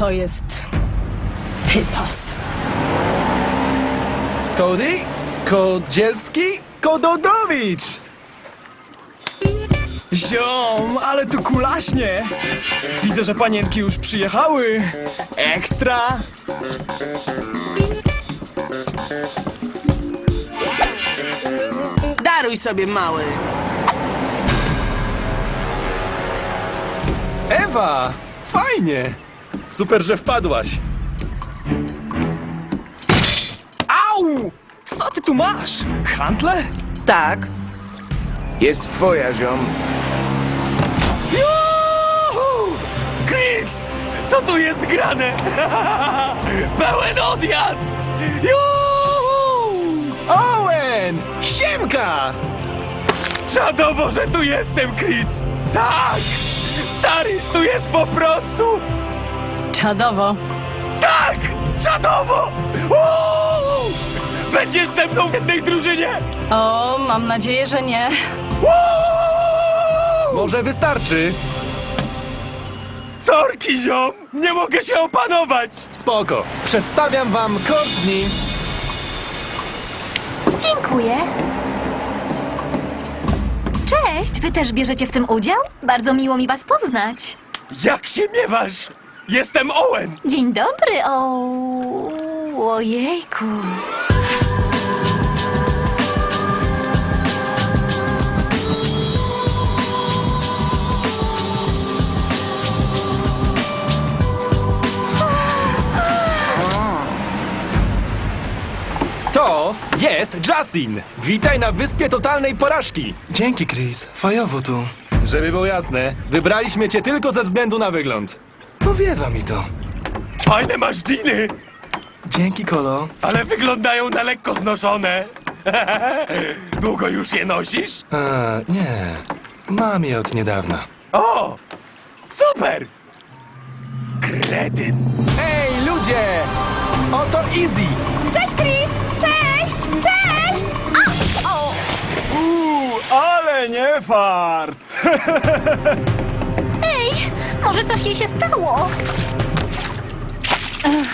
To jest... Typas. Cody? Kodzielski? Kododowicz! Ziom, ale tu kulaśnie! Widzę, że panienki już przyjechały. Ekstra! Daruj sobie, mały. Ewa! Fajnie! Super, że wpadłaś. Au! Co ty tu masz? Handle? Tak. Jest twoja, ziom. Juhu! Chris! Co tu jest grane? Pełen odjazd! Juhu! Owen! Siemka! Czadowo, że tu jestem, Chris! Tak! Stary, tu jest po prostu... Czadowo. Tak! Czadowo! Uuu! Będziesz ze mną w jednej drużynie? O, mam nadzieję, że nie. Uuu! Może wystarczy? Sorki, ziom! Nie mogę się opanować! Spoko. Przedstawiam wam Courtney. Dziękuję. Cześć, wy też bierzecie w tym udział? Bardzo miło mi was poznać. Jak się miewasz? Jestem Owen! Dzień dobry, o... Ojejku. To jest Justin. Witaj na Wyspie Totalnej Porażki. Dzięki, Chris. Fajowo tu. Żeby było jasne, wybraliśmy cię tylko ze względu na wygląd. Powiewa mi to. Fajne masz dżiny, Dzięki, Kolo. ale wyglądają na lekko znoszone. Długo już je nosisz? A, nie. Mam je od niedawna. O! Super! Kretyn! Ej, ludzie! Oto Easy! Cześć, Chris! Cześć! Cześć! A! O! Uuu, ale nie fart! Może coś jej się stało? Ech,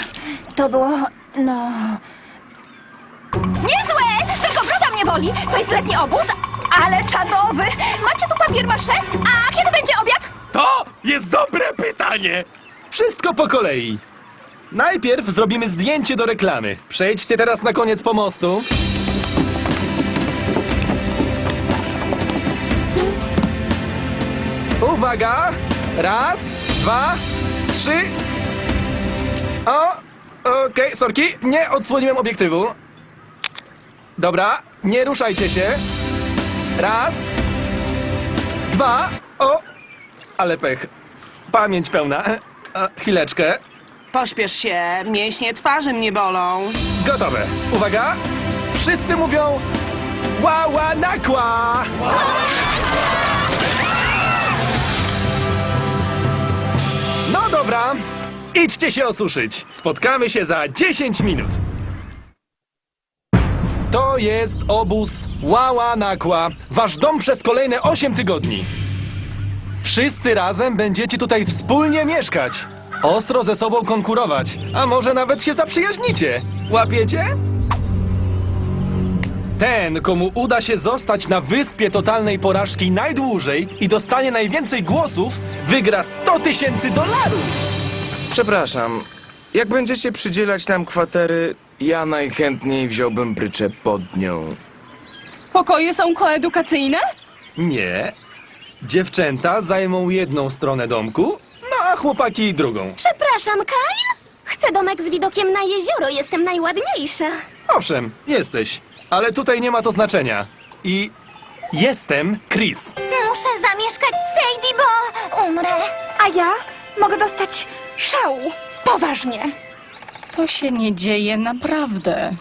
To było, no... Niezłe! Tylko broda mnie boli! To jest letni obóz, ale czadowy! Macie tu papier masze? A kiedy będzie obiad? To jest dobre pytanie! Wszystko po kolei. Najpierw zrobimy zdjęcie do reklamy. Przejdźcie teraz na koniec pomostu. Uwaga! Raz, dwa, trzy. O! Okej, sorki, nie odsłoniłem obiektywu. Dobra, nie ruszajcie się. Raz, dwa, o! Ale pech. Pamięć pełna. A, chwileczkę. Pośpiesz się, mięśnie twarzy mnie bolą. Gotowe. Uwaga! Wszyscy mówią Łała nakła! No idźcie się osuszyć. Spotkamy się za 10 minut. To jest obóz Łała nakła. Wasz dom przez kolejne 8 tygodni. Wszyscy razem będziecie tutaj wspólnie mieszkać. Ostro ze sobą konkurować, a może nawet się zaprzyjaźnicie. Łapiecie? Ten, komu uda się zostać na wyspie totalnej porażki najdłużej i dostanie najwięcej głosów, wygra 100 tysięcy dolarów! Przepraszam. Jak będziecie przydzielać nam kwatery, ja najchętniej wziąłbym bryczę pod nią. Pokoje są koedukacyjne? Nie. Dziewczęta zajmą jedną stronę domku, no a chłopaki drugą. Przepraszam, Kyle? Chcę domek z widokiem na jezioro, jestem najładniejsza. Owszem, jesteś, ale tutaj nie ma to znaczenia. I jestem Chris. Muszę zamieszkać z Sadie, bo umrę. A ja mogę dostać szału. Poważnie. To się nie dzieje naprawdę.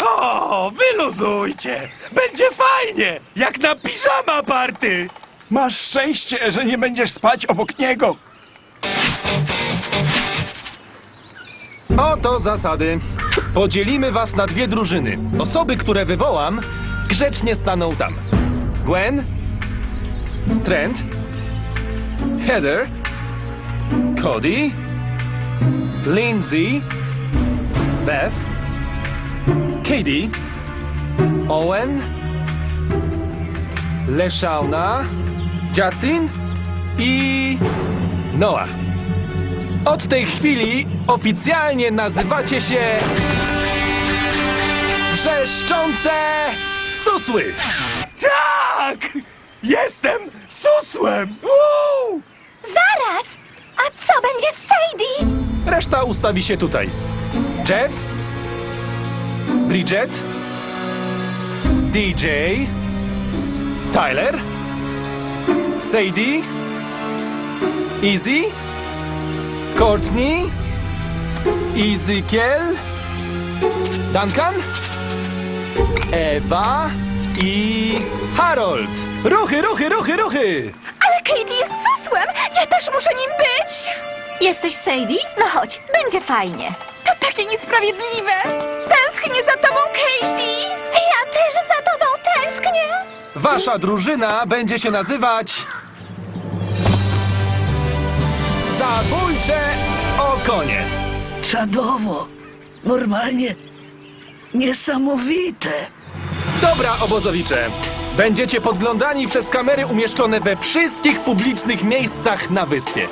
O, wyluzujcie! Będzie fajnie! Jak na piżama party! Masz szczęście, że nie będziesz spać obok niego. Oto zasady. Podzielimy was na dwie drużyny. Osoby, które wywołam, grzecznie staną tam. Gwen, Trent, Heather, Cody Lindsay, Beth, Katie, Owen, Leszauna, Justin i Noah. Od tej chwili oficjalnie nazywacie się Wrzeszczące Susły! Tak! Jestem susłem! Zaraz! Co będzie z Sadie? Reszta ustawi się tutaj. Jeff, Bridget, DJ, Tyler, Sadie, Easy, Courtney, Ezekiel, Duncan, Ewa i Harold. Ruchy, ruchy, ruchy, ruchy! Ale Katie jest susłem! Ja też muszę nim być! Jesteś Sadie? No chodź, będzie fajnie. To takie niesprawiedliwe! Tęsknię za tobą, Katie! Ja też za tobą tęsknię! Wasza drużyna będzie się nazywać. Zabójcze okonie. Czadowo! Normalnie niesamowite! Dobra, obozowicze. Będziecie podglądani przez kamery umieszczone we wszystkich publicznych miejscach na wyspie.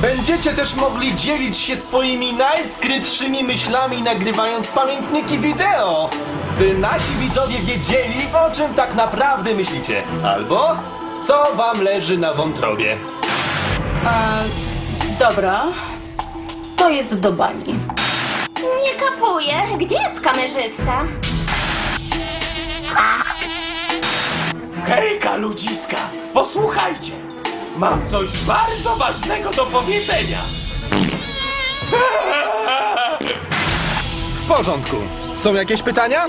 Będziecie też mogli dzielić się swoimi najskrytszymi myślami, nagrywając pamiętniki wideo, by nasi widzowie wiedzieli, o czym tak naprawdę myślicie, albo co wam leży na wątrobie. E, dobra. To jest do bani. Nie kapuję. Gdzie jest kamerzysta? Hejka, ludziska! Posłuchajcie! Mam coś bardzo ważnego do powiedzenia! W porządku. Są jakieś pytania?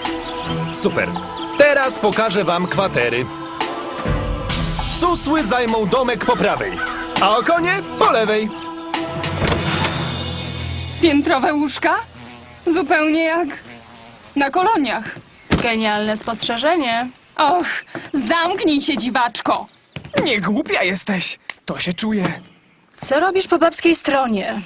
Super. Teraz pokażę wam kwatery. Susły zajmą domek po prawej, a okonie po lewej. Piętrowe łóżka? Zupełnie jak na koloniach. Genialne spostrzeżenie. Och, zamknij się, dziwaczko. Nie głupia jesteś. To się czuje. Co robisz po babskiej stronie?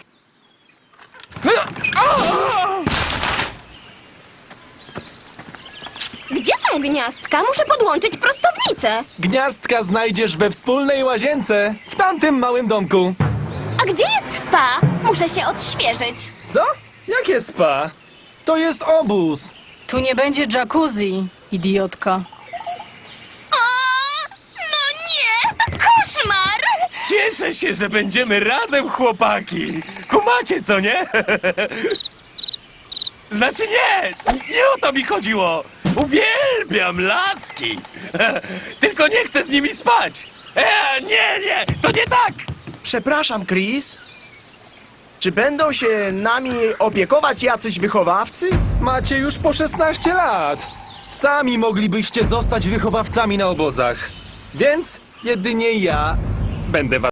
Gdzie są gniazdka? Muszę podłączyć prostownicę. Gniazdka znajdziesz we wspólnej łazience w tamtym małym domku. A gdzie jest spa? Muszę się odświeżyć. Co? Jakie spa? To jest obóz. Tu nie będzie jacuzzi, idiotka. O! No nie, to koszmar! Cieszę się, że będziemy razem, chłopaki! Kumacie, co nie? Znaczy nie! Nie o to mi chodziło! Uwielbiam laski! Tylko nie chcę z nimi spać! E, nie, nie! To nie tak! Przepraszam, Chris. Czy będą się nami opiekować jacyś wychowawcy? Macie już po 16 lat. Sami moglibyście zostać wychowawcami na obozach. Więc jedynie ja będę was